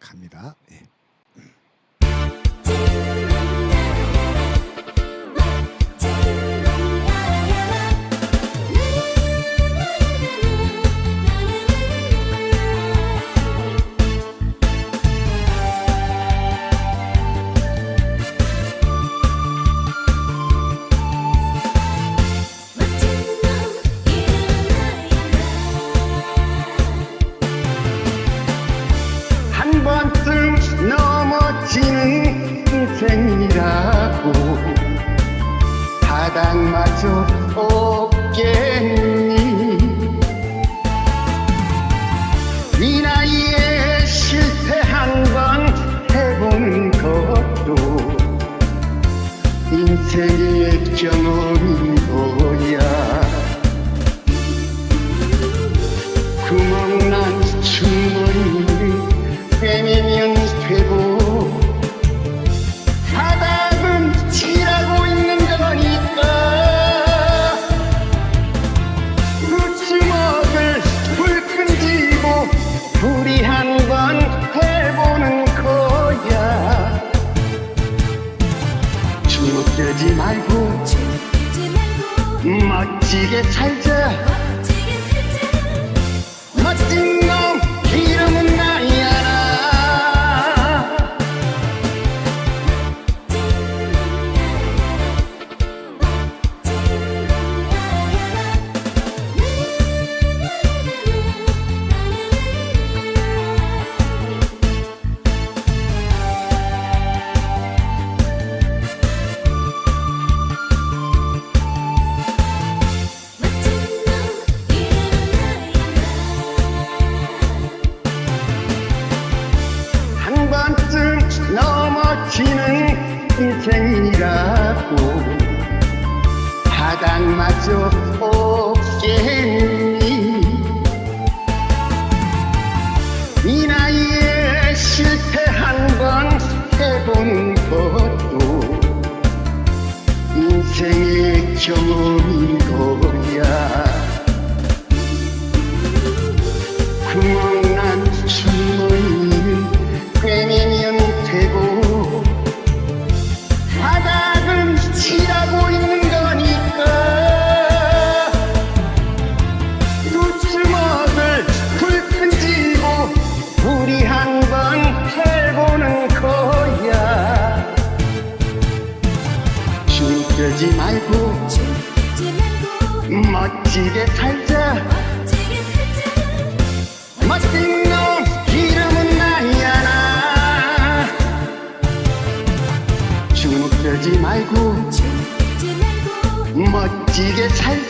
갑니다. 예. 바닥마저 없겠니? 이 나이에 실패 한 번 해보는 것도 인생의 경험인 거야? 구멍난 주머니를 빼내 멋지게 살자. 멋진 놈 이름은 마저 없겠니? 이 나이에 실패 한 번 해본 것도 인생의 경험 죽지 말고 멋지게 살자. 멋진 놈 이름은 나야 나 주눅들지 말고 멋지게 살자